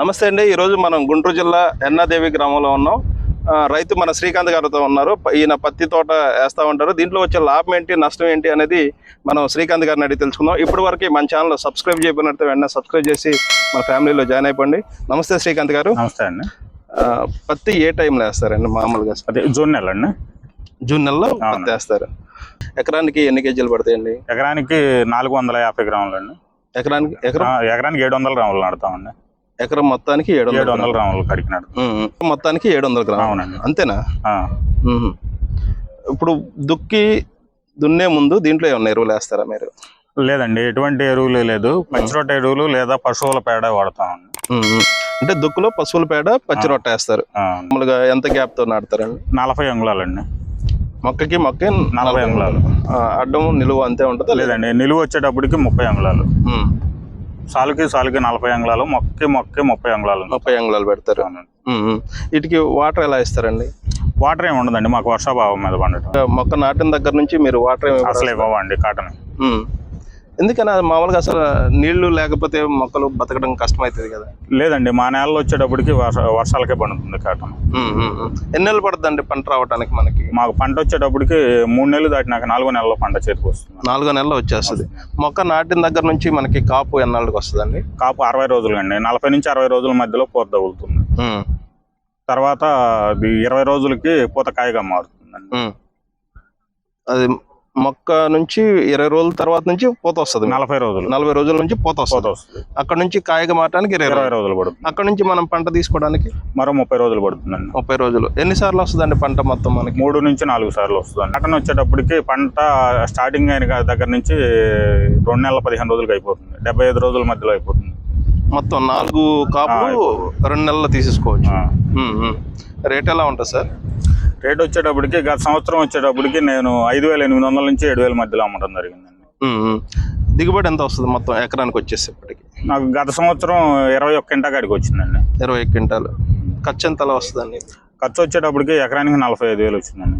నమస్తే అండి. ఈరోజు మనం గుంటూరు జిల్లా ఎన్నాదేవి గ్రామంలో ఉన్నాం. రైతు మన శ్రీకాంత్ గారితో ఉన్నారు. ఈయన పత్తి తోట వేస్తూ ఉంటారు. దీంట్లో వచ్చే లాభం ఏంటి నష్టం ఏంటి అనేది మనం శ్రీకాంత్ గారిని అడిగి తెలుసుకుందాం. ఇప్పటి వరకు మన ఛానల్ సబ్స్క్రైబ్ చేయబడినట్టు వెంటనే సబ్స్క్రైబ్ చేసి మన ఫ్యామిలీలో జాయిన్ అయిపోండి. నమస్తే శ్రీకాంత్ గారు. నమస్తే అండి. పత్తి ఏ టైంలో వేస్తారండి మామూలుగా? అదే జూన్ నెల అండి. జూన్ నెలలో పత్తి వేస్తారు. ఎకరానికి ఎన్ని కేజీలు పడతాయండి? ఎకరానికి నాలుగు వందల యాభై గ్రాములు అండి. ఎకరానికి ఎకరం ఎకరానికి ఏడు వందల గ్రాములు నడతామండి ఎకరం మొత్తానికి ఏడు ఏడు వందలు వందల గ్రాములు ఉమ్. మొత్తానికి ఏడు వందల గ్రాములు అంతేనా. ఇప్పుడు దుక్కి దున్నే ముందు దీంట్లో ఏమన్నా ఎరువులు వేస్తారా మీరు? లేదండి ఎటువంటి ఎరువులు లేదు. పచ్చిరొట్ట ఎరువులు లేదా పశువుల పేడ వాడతామండి. అంటే దుక్కులో పశువుల పేడ పచ్చి రొట్ట వేస్తారు. మామూలుగా ఎంత గ్యాప్తో నాటుతారండి? నలభై అంగుళాలండి. మొక్కకి మొక్క నలభై అంగుళాలు. అడ్డం నిలువ అంతే ఉంటుందా లేదా? లేదండి నిలువ వచ్చేటప్పటికి ముప్పై అంగుళాలు. సాలుకి సాలుకి నలభై అంగుళాలు మొక్కకి మొక్కకి ముప్పై అంగుళాలు. ముప్పై అంగుళాలు పెడతారు. వీటికి వాటర్ ఎలా ఇస్తారండి? వాటర్ ఏమి ఉండదండి మాకు వర్షాభావం మీద పండటం. మొక్క నాటిన దగ్గర నుంచి మీరు వాటర్ ఏమి అసలు ఇవ్వండి కాటన్. ఎందుకని అది మామూలుగా అసలు నీళ్ళు లేకపోతే మొక్కలు బతకడం కష్టమవుతుంది కదా. లేదండి మా నేలలో వచ్చేటప్పటికి వర్ష వర్షాలకే పండుతుంది కాటన్. మ్మ్. ఎన్ని నెలలు పడుతుందండి పంట రావడానికి మనకి? మాకు పంట వచ్చేటప్పటికి మూడు నెలలు దాటినాక నాలుగో నెలలో పంట చేతికి వస్తుంది. నాలుగో నెలలో వచ్చేస్తుంది. మొక్క నాటిన దగ్గర నుంచి మనకి కాపు ఎన్నాళ్ళకి వస్తుందండి? కాపు అరవై రోజులు అండి. నలభై నుంచి అరవై రోజుల మధ్యలో పూత తగులుతుంది. తర్వాత ఇరవై రోజులకి పూత కాయగా మారుతుందండి. అది మొక్క నుంచి ఇరవై రోజుల తర్వాత నుంచి పూత వస్తుంది. నలభై రోజులు. నలభై రోజుల నుంచి పూత వస్తుంది. అక్కడ నుంచి కాయగా మారడానికి ఇరవై రోజులు. పడుతుంది. అక్కడ నుంచి మనం పంట తీసుకోవడానికి? మరో ముప్పై రోజులు పడుతుందండి. ముప్పై రోజులు. ఎన్నిసార్లు వస్తుందండి పంట మొత్తం మనకి? మూడు నుంచి నాలుగు సార్లు వస్తుంది కాటన్ వచ్చేటప్పటికి పంట స్టార్టింగ్ అయిన దగ్గర నుంచి రెండు నెలల పదిహేను రోజులకి అయిపోతుంది. డెబ్బై ఐదు రోజుల మధ్యలో అయిపోతుంది. మొత్తం నాలుగు కాపులు రెండు నెలలు తీసేసుకోవచ్చు. రేట్ ఎలా ఉంటుంది సార్? రేట్ వచ్చేటప్పటికి గత సంవత్సరం వచ్చేటప్పటికి నేను ఐదు వేల ఎనిమిది వందల నుంచి ఏడు వేల మధ్యలో అమ్మడం జరిగిందండి. దిగుబడి ఎంత వస్తుంది మొత్తం ఎకరానికి వచ్చేసేపటికి? నాకు గత సంవత్సరం ఇరవై ఒక్క ఇంట కాడికి వచ్చిందండి. ఇరవై క్వింటాలు. ఖర్చు ఎంత అలా వస్తుందండి? ఖర్చు వచ్చేటప్పటికి ఎకరానికి నలభై ఐదు వేలు వచ్చిందండి.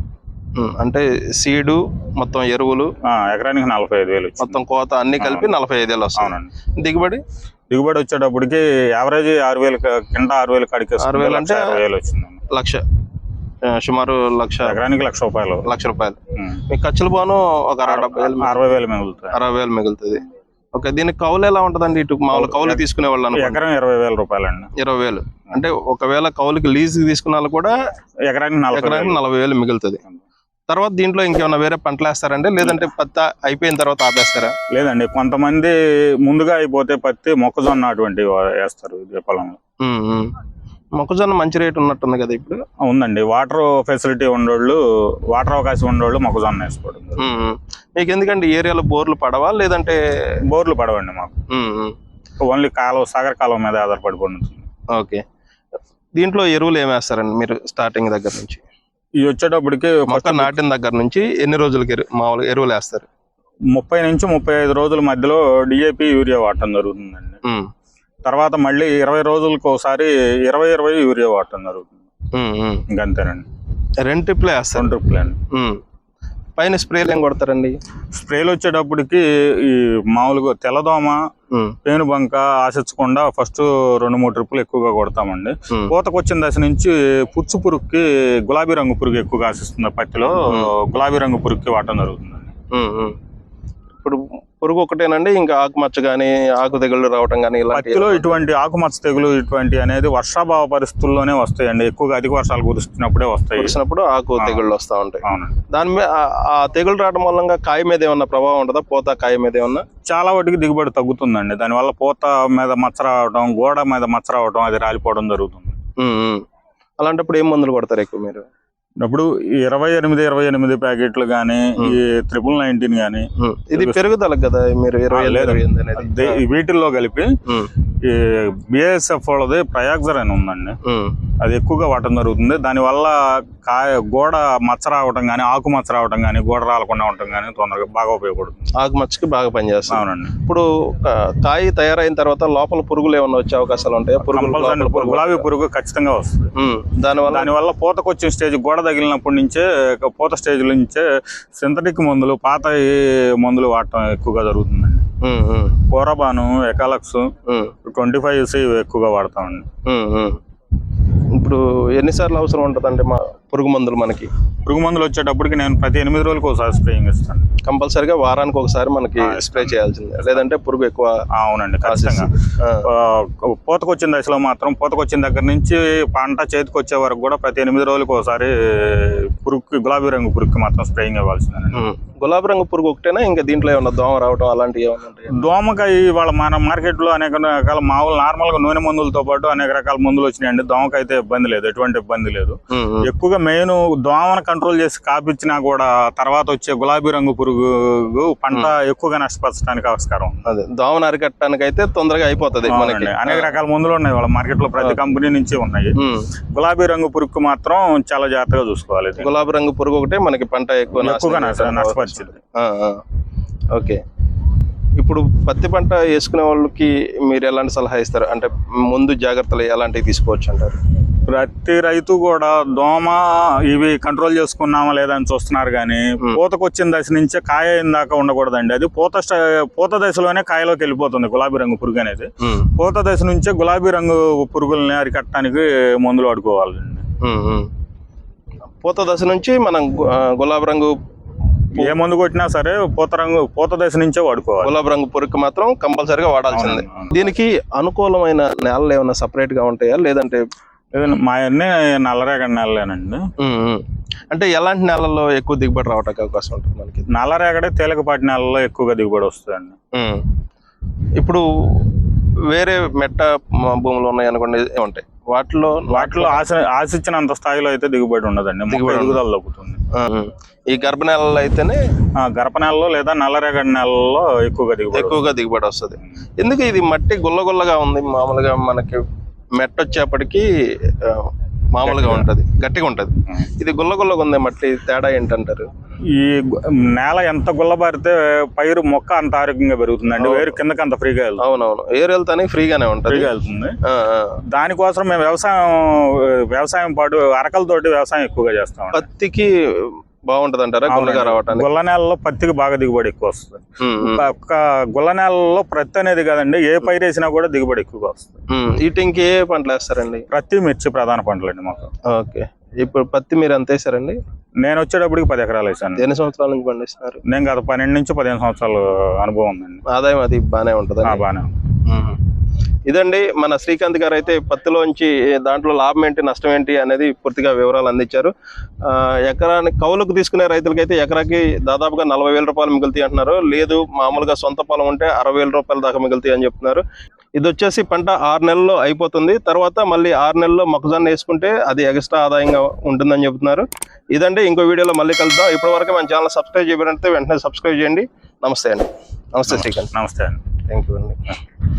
అంటే సీడు మొత్తం ఎరువులు ఎకరానికి నలభై ఐదు వేలు మొత్తం కోత అన్ని కలిపి నలభై ఐదు వేలు అవునండి. దిగుబడి? దిగుబడి వచ్చేటప్పటికి యావరేజ్ ఆరు వేలు కింద ఆరు వేలు కాడికి ఆరు వేలు అంటే- అరవై వేలు వచ్చిందండి. లక్ష. సుమారు లక్ష ఎకరానికి లక్ష రూపాయలు. లక్ష రూపాయలు. మీ ఖర్చులు పోను ఒక అరవై వేలు అరవై వేలు మిగులుతాయి అరవై వేలు మిగులుతుంది. ఓకే దీనికి కౌలు ఎలా ఉంటుందండి ఇటు మామూలు కౌలు తీసుకునే వాళ్ళు ఎకరం ఇరవై వేల రూపాయలండి. ఇరవై వేలు. అంటే ఒకవేళ కౌలుకి లీజ్ తీసుకున్న వాళ్ళు కూడా ఎకరానికి ఎకరానికి. నలభై వేలు మిగులుతుంది. తర్వాత దీంట్లో ఇంకేమైనా వేరే పంటలు వేస్తారండి? లేదంటే పత్తి అయిపోయిన తర్వాత ఆపేస్తారా? లేదండి కొంతమంది ముందుగా అయిపోతే పత్తి మొక్కజొన్న అటువంటివి వేస్తారు ఇదే పొలంలో. మొక్కజొన్న మంచి రేట్ ఉన్నట్టుంది కదా ఇప్పుడు? ఉందండి. వాటర్ ఫెసిలిటీ ఉండోళ్ళు వాటర్ అవకాశం ఉండోళ్ళు మొక్కజొన్న వేసుకోవడం. మీకు ఎందుకంటే ఏరియాలో బోర్లు పడవా? లేదంటే బోర్లు పడవండి మాకు. ఓన్లీ కాలువ సాగర్ కాలువ మీద ఆధారపడి ఉంటుంది ఓకే. దీంట్లో ఎరువులు ఏమి వేస్తారండి మీరు స్టార్టింగ్ దగ్గర నుంచి? ఇవి వచ్చేటప్పటికి మొక్క నాటిన దగ్గర నుంచి ఎన్ని రోజులకి మామూలుగా ఎరువులు వేస్తారు? ముప్పై నుంచి ముప్పై ఐదు రోజుల మధ్యలో డిఏపి యూరియా వాడటం జరుగుతుందండి. తర్వాత మళ్ళీ ఇరవై రోజులకు ఒకసారి ఇరవై ఇరవై యూరియా వాడటం జరుగుతుంది. ఇంకంతేనండి. రెండు ట్రిప్లే వేస్తారు. రెండు ప్లాన్ ఉమ్. పైన స్ప్రేలు ఏం కొడతారండి? స్ప్రేలు వచ్చేటప్పటికి ఈ మామూలుగా తెల్లదోమ పేనుబంక ఆశించకుండా ఫస్ట్ రెండు మూడు ట్రిప్పులు ఎక్కువగా కొడతామండి. ఉమ్. పూతకు వచ్చిన దశ నుంచి పుచ్చు పురుగుకి గులాబీ రంగు పురుగు ఎక్కువగా ఆశిస్తుంది పత్తిలో గులాబీ రంగు పురుగుకి వాడటం జరుగుతుందండి. ఇప్పుడు పురుగు ఒకటేనండి ఇంకా ఆకుమచ్చ కానీ ఆకు తెగుళ్ళు రావటం కానీ ఇలాంటి పత్తిలో ఇటువంటి ఆకుమచ్చ తెగులు ఇటువంటి అనేది వర్షాభావ పరిస్థితుల్లోనే వస్తాయండి. ఎక్కువగా అధిక వర్షాలు కురుస్తున్నప్పుడే వస్తాయి. వచ్చినప్పుడు ఆకు తెగుళ్ళు వస్తూ ఉంటాయి. దాని మీద ఆ- తెగులు రావడం వల్ల కాయ మీద ఏమన్నా ప్రభావం ఉంటుందా? పోతా కాయ మీద ఏమన్నా? చాలా వాటికి దిగుబడి తగ్గుతుందండి. దానివల్ల పూత మీద మచ్చ రావడం గోడ మీద మచ్చ రావడం అది రాలిపోవడం జరుగుతుంది. అలాంటప్పుడు ఏం మందులు కొడతారు ఎక్కువ మీరు? ఇప్పుడు ఈ ఇరవై ఎనిమిది ఇరవై ఎనిమిది ప్యాకెట్లు కానీ ఈ ట్రిపుల్ నైన్టీన్ కానీ ఉమ్. ఇది పెరుగుదలకు కదా మీరు ఇరవై వీటిల్లో కలిపి ఉమ్, ఈ బిఎస్ఎఫ్ వాళ్ళది ప్రయాగ్జర్ అని ఉందండి అది ఎక్కువగా వాడటం జరుగుతుంది. దానివల్ల కాయ గోడ మచ్చ రావటం కానీ ఆకు మచ్చ రావటం కానీ గోడ రాలకుండా ఉండటం కానీ తొందరగా బాగా ఉపయోగపడుతుంది. ఆకుమచ్చకి బాగా పనిచేస్తుంది. అవునండి. ఇప్పుడు కాయ తయారైన తర్వాత లోపల పురుగులు ఏమన్నా వచ్చే అవకాశాలు ఉంటాయా? పురుగులు గులాబీ పురుగు ఖచ్చితంగా వస్తుంది. దానివల్ల? దానివల్ల పూతకు వచ్చిన స్టేజ్ గోడ తగిలినప్పటి నుంచే పూత స్టేజ్ నుంచే సింథటిక్ మందులు పాత మందులు వాడటం ఎక్కువగా ఉమ్, కోరబాను ఎకాలక్స్ ట్వంటీ ఫైవ్ ఇవి ఎక్కువగా వాడతామండి. ఇప్పుడు ఎన్నిసార్లు అవసరం ఉంటుందండి మా పురుగు మందులు మనకి. పురుగు మందులు వచ్చేటప్పటికి నేను ప్రతి ఎనిమిది రోజులకు ఒకసారి స్ప్రేయింగ్ ఇస్తాను కంపల్సరిగా వారానికి ఒకసారి మనకి స్ప్రే చేయాల్సిందే. లేదంటే పురుగు ఎక్కువ అవునండి ఖచ్చితంగా. పూతకొచ్చిన దశలో మాత్రం పూతకొచ్చిన దగ్గర నుంచి పంట చేతికి వచ్చే వరకు కూడా ప్రతి ఎనిమిది రోజులకు ఒకసారి పురుగుకి గులాబీ రంగు పురుగుకి మాత్రం స్ప్రేయింగ్ ఇవ్వాల్సిందండి ఉమ్. గులాబీ రంగు పురుగు ఒకటేనా? ఇంకా దీంట్లో ఏమన్నా దోమ రావడం అలాంటివి ఏమైనా ఉంటాయి? దోమకాయ వాళ్ళ మన మార్కెట్లో అనేక రకాల మామూలు నార్మల్గా నూనె మందులతో పాటు అనేక రకాల మందులు వచ్చినాయండి. దోమకైతే ఇబ్బంది లేదు ఎటువంటి ఇబ్బంది లేదు. ఎక్కువగా మెయిన్ దోమను కంట్రోల్ చేసి కాపిచ్చినా కూడా తర్వాత వచ్చే గులాబీ రంగు పురుగు పంట ఎక్కువగా నష్టపరచడానికి ఆస్కారం అదే దోమను అరికట్టడానికి అయితే తొందరగా అయిపోతుంది మనకి. అనేక రకాల మందులు ఉన్నాయి వాళ్ళ మార్కెట్లో ప్రతి కంపెనీ నుంచి ఉన్నాయి. గులాబీ రంగు పురుగు మాత్రం చాలా జాగ్రత్తగా చూసుకోవాలి. గులాబీ రంగు పురుగు ఒకటే మనకి పంట ఎక్కువ ఎక్కువగా నష్టపరిచింది. ఓకే. ఇప్పుడు పత్తి పంట వేసుకునే వాళ్ళకి మీరు ఎలాంటి సలహా ఇస్తారు? అంటే ముందు జాగ్రత్తలు ఎలాంటివి తీసుకోవచ్చు అంటారు? ప్రతి రైతు కూడా దోమ ఇవి కంట్రోల్ చేసుకున్నామా లేదా అని చూస్తున్నారు కానీ పూతకు వచ్చిన దశ నుంచే కాయ అయిన దాకా ఉండకూడదండి. అది పూత పూత దశలోనే కాయలోకి వెళ్ళిపోతుంది గులాబీ రంగు పురుగు అనేది. పూత దశ నుంచే గులాబీ రంగు పురుగుల్ని అరికట్టడానికి మందులు వాడుకోవాలండి. పూత దశ నుంచి మనం గులాబీ రంగు ఏ మందు కొట్టినా సరే పూత రంగు పూత దశ నుంచే వాడుకోవాలి. గులాబీ రంగు పురుగు మాత్రం కంపల్సరిగా వాడాల్సిందే. దీనికి అనుకూలమైన నేలలు ఏమైనా సపరేట్గా ఉంటాయా? లేదంటే మా అన్నీ నల్లరేగడి నెలలేనండి. అంటే ఎలాంటి నేలల్లో ఎక్కువ దిగుబడి రావడానికి అవకాశం ఉంటుంది మనకి? నల్లరేగడే తేలికపాటి నెలలో ఎక్కువగా దిగుబడి వస్తుందండి. ఇప్పుడు వేరే మెట్ట భూములు ఉన్నాయి అనుకోండి ఉంటాయి? వాటిలో వాటిలో ఆశ ఆశించినంత స్థాయిలో అయితే దిగుబడి ఉండదండి. దిగుబడి ఎదుగుదల తగ్గుతుంది. ఈ గర్భ నెలల్లో అయితేనే ఆ, గరప నెలలో లేదా నల్లరేగడి నెలలో ఎక్కువగా దిగుబడి ఎక్కువగా దిగుబడి వస్తుంది. ఎందుకు ఇది మట్టి గుల్లగుల్లగా ఉంది? మామూలుగా మనకి మెట్ట వచ్చేప్పటికి ఆ, మామూలుగా ఉంటది. గట్టిగా ఉంటది. ఇది గుల్లగుల్లగా ఉంది మట్టి తేడా ఏంటంటారు? ఈ నేల ఎంత గుల్లబారితే పైరు మొక్క అంత ఆరోగ్యంగా పెరుగుతుందండి. వేరు కిందకి అంత ఫ్రీగా వెళ్తుంది. అవునవును. ఏరు వెళ్తానే ఫ్రీగానే ఉంటది. ఫ్రీగా వెళ్తుంది. దానికోసం మేము వ్యవసాయం వ్యవసాయం పాటు అరకలతోటి వ్యవసాయం ఎక్కువగా చేస్తాం పత్తికి బాగుంటది అంటారా గుల్లగా రావటానికి? గుల్ల నేలలో పత్తికి బాగా దిగుబడి ఎక్కువ వస్తుంది. ఉమ్, ఉమ్, ఒక- ఒక గుల్ల నేలలో ప్రత్తి అనేది కదండి ఏ పైరు వేసినా కూడా దిగుబడి ఎక్కువగా వస్తుంది. వీటికి ఏ పంటలు వేస్తారండి? ప్రతి మిర్చి ప్రధాన పంటలండి మాకు. ఓకే. ఇప్పుడు పత్తి మీరు ఎంత వేసారండి? నేను వచ్చేటప్పటికి పది ఎకరాలు వేసాను. ఎన్ని సంవత్సరాల నుంచి పండిస్తున్నారు? నేను గత పన్నెండు నుంచి పదిహేను సంవత్సరాలు అనుభవం ఉందండి. ఆదాయం అది బాగానే ఉంటది? బాగానే ఉంది. ఇదండి మన శ్రీకాంత్ గారు అయితే పత్తిలోంచి దాంట్లో లాభం ఏంటి నష్టం ఏంటి అనేది పూర్తిగా వివరాలు అందించారు. ఎకరానికి కౌలుకు తీసుకునే రైతులకైతే ఎకరాకి దాదాపుగా నలభై వేల రూపాయలు మిగులుతాయి అంటున్నారు. లేదు మామూలుగా సొంత పొలం ఉంటే అరవై వేల రూపాయల దాకా మిగులుతాయి అని చెప్తున్నారు. ఇది వచ్చేసి పంట ఆరు నెలల్లో అయిపోతుంది. తర్వాత మళ్ళీ ఆరు నెలల్లో మొక్కజొన్న వేసుకుంటే అది ఎక్స్ట్రా ఆదాయంగా ఉంటుందని చెప్తున్నారు. ఇదండి ఇంకో వీడియోలో మళ్ళీ కలుద్దాం. ఇప్పటివరకు మన ఛానల్ సబ్స్క్రైబ్ చేయబడితే వెంటనే సబ్స్క్రైబ్ చేయండి. నమస్తే అండి. నమస్తే శ్రీకాంత్. నమస్తే అండి. థ్యాంక్ యూ అండి.